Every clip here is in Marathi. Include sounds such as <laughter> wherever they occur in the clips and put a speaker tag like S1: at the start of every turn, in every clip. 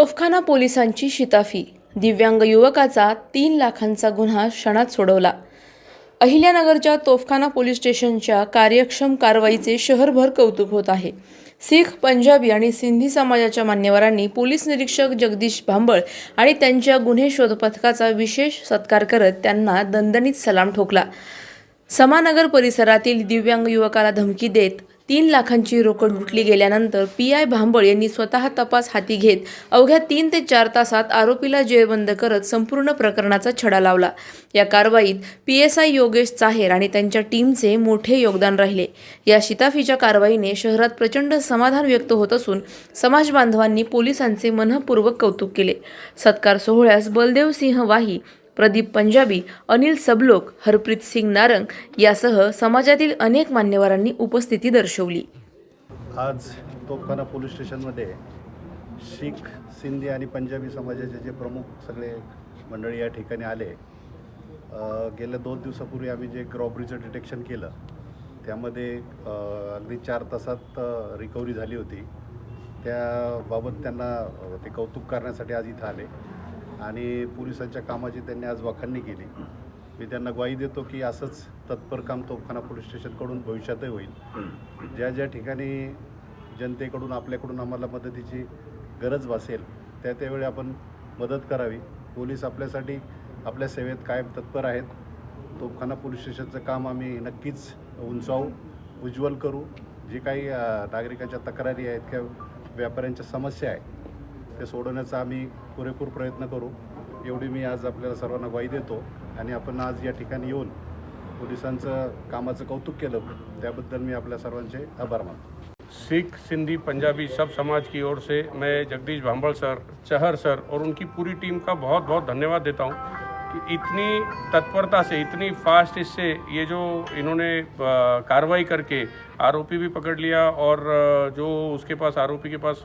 S1: तोफखाना पोलिसांची शिताफी. दिव्यांग युवकाचा तीन लाखांचा गुन्हा क्षणात सोडवला. अहिल्यानगरच्या तोफखाना पोलीस स्टेशनच्या कार्यक्षम कारवाईचे शहरभर कौतुक होत आहे. सिख पंजाबी आणि सिंधी समाजाच्या मान्यवरांनी पोलीस निरीक्षक जगदीश भांबळ आणि त्यांच्या गुन्हे शोध पथकाचा विशेष सत्कार करत त्यांना दणदणीत सलाम ठोकला. समानगर परिसरातील दिव्यांग युवकाला धमकी देत तीन लाखांची रोकड लुटली गेल्यानंतर पी आय भांबळ यांनी स्वतः तपास हाती घेत अवघ्या तीन ते चार तासात आरोपीला जेरबंद करत संपूर्ण प्रकरणाचा छडा लावला. या कारवाईत पी एस आय योगेश चाहेर आणि त्यांच्या टीमचे मोठे योगदान राहिले. या शिताफीच्या कारवाईने शहरात प्रचंड समाधान व्यक्त होत असून समाज बांधवांनी पोलिसांचे मनपूर्वक कौतुक केले. सत्कार सोहळ्यास बलदेव सिंह वाही प्रदीप पंजाबी अनिल सबलोक हरप्रीत सिंग नारंग यासह समाजातील अनेक मान्यवरांनी उपस्थिती दर्शवली.
S2: आज तोफखाना पोलीस स्टेशनमध्ये शीख सिंधी आणि पंजाबी समाजाचे जे प्रमुख सगळे मंडळी या ठिकाणी आले गेल्या दोन दिवसापूर्वी आम्ही जे रॉबरीचं डिटेक्शन केलं त्यामध्ये अगदी चार तासात रिकव्हरी झाली होती. त्याबाबत त्यांना ते कौतुक करण्यासाठी आज इथं आले. आणि पोलिसांच्या कामाची त्यांनी आज वाखाणणी केली. मी त्यांना ग्वाही देतो की असंच तत्पर काम तोफखाना पोलीस स्टेशनकडून भविष्यातही होईल. ज्या ज्या ठिकाणी जनतेकडून आपल्याकडून आम्हाला मदतीची गरज भासेल त्या त्यावेळी आपण मदत करावी. पोलीस आपल्यासाठी आपल्या सेवेत कायम तत्पर आहेत. तोफखाना पोलीस स्टेशनचं काम आम्ही नक्कीच उंचावू उज्ज्वल करू. जे काही नागरिकांच्या तक्रारी आहेत किंवा व्यापाऱ्यांच्या समस्या आहेत ते सोडवण्याचा आम्ही पुरेपूर प्रयत्न करू. एवढी मी आज आपल्याला सर्वांना ग्वाही देतो आणि आपण आज या ठिकाणी येऊन पोलिसांचं कामाचं कौतुक केलं त्याबद्दल मी आपल्या सर्वांचे आभार मानतो.
S3: सिख सिंधी पंजाबी सब समाज की ओर से मैं जगदीश भांबल सर चहर सर और उनकी पूरी टीम का बहुत बहुत धन्यवाद देता हूँ कि इतनी तत्परता से इतनी फास्ट इससे ये जो इन्होंने कार्रवाई करके आरोपी भी पकड़ लिया और जो उसके पास, आरोपी के पास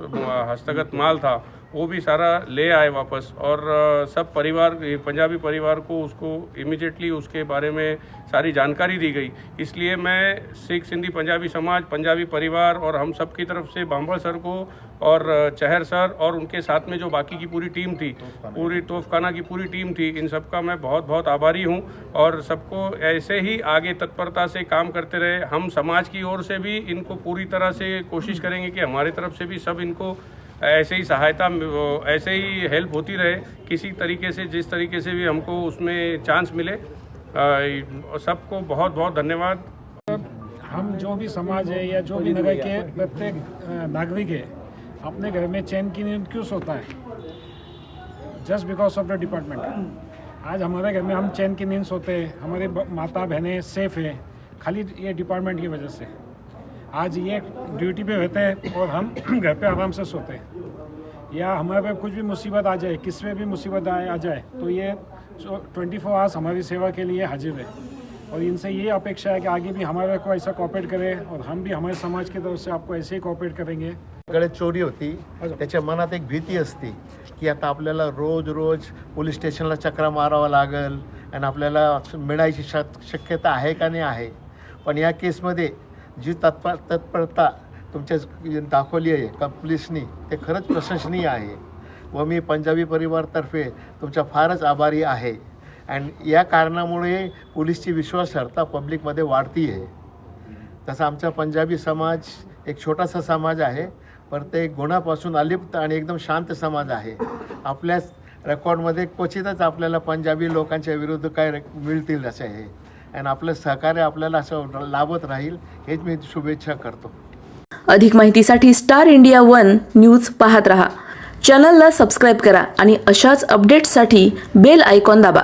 S3: हस्तगत माल था, वो भी सारा ले आए वापस और सब परिवार पंजाबी परिवार को उसको इमिजिएटली उसके बारे में सारी जानकारी दी गई। इसलिए मैं सिख, सिंधी, पंजाबी समाज, पंजाबी परिवार और हम सब की तरफ़ से बांबड़ सर को और चहर सर और उनके साथ में जो बाकी की पूरी टीम थी, पूरी तोफखाना की पूरी टीम थी, इन सबका मैं बहुत बहुत आभारी हूँ और सबको ऐसे ही आगे तत्परता से काम करते रहे। हम समाज की ओर से भी इनको पूरी तरह से कोशिश करेंगे कि हमारे तरफ़ से भी सब इनको ऐसे ही सहायता, ऐसे ही हेल्प होती रहे, किसी तरीके से, जिस तरीके से भी हमको उसमें चांस मिले सबको बहुत बहुत धन्यवाद।
S4: हम जो भी समाज है या जो भी नगर के प्रत्येक नागरिक है, अपने घर में चैन की नींद क्यों सोता है? Just because of the department आज हमारे घर में हम चैन की नींद सोते हैं, हमारे माता बहनें सेफ़ है, खाली ये डिपार्टमेंट की वजह से। आज ये ड्यूटी पे रहते हैं और हम <clears throat> घर पे आराम से सोते हैं। या हमारे पे कुछ भी मुसीबत आ जाए किस पे भी मुसीबत आ, आ जाए तो ये ट्वेंटी फोर आवर्स हमारी सेवा के लिए हाजिर है। और इनसे ये अपेक्षा है कि आगे भी हमारे को ऐसा कॉपरेट करें और हम भी हमारे समाज की तरफ से आपको ऐसे ही कॉपरेट करेंगे।
S5: कडे चोरी होती त्याच्या मनात एक भीती असते की आता आपल्याला रोज रोज पोलीस स्टेशनला चक्रा मारावं लागेल आणि आपल्याला मिळायची शक शक्यता आहे का नाही आहे. पण या केसमध्ये जी तत्पर तत्परता तुमच्या दाखवली आहे का ते खरंच प्रशंसनीय आहे. व मी पंजाबी परिवारतर्फे तुमच्या फारच आभारी आहे. आणि या कारणामुळे पोलीसची विश्वासार्हता पब्लिकमध्ये वाढती आहे तसा आमचा पंजाबी समाज एक छोटासा समाज आहे. पर ते गुणापासून अलिप्त आणि एकदम शांत समाज आहे. आपल्याच रेकॉर्डमध्ये क्वचितच आपल्याला पंजाबी लोकांच्या विरुद्ध काय रे- मिळतील असे आहे आणि आपलं सहकार्य आपल्याला असं लाभत राहील हेच मी शुभेच्छा करतो.
S1: अधिक माहितीसाठी स्टार इंडिया वन न्यूज पाहत रहा. चॅनलला सबस्क्राईब करा आणि अशाच अपडेट्ससाठी बेल आयकॉन दाबा.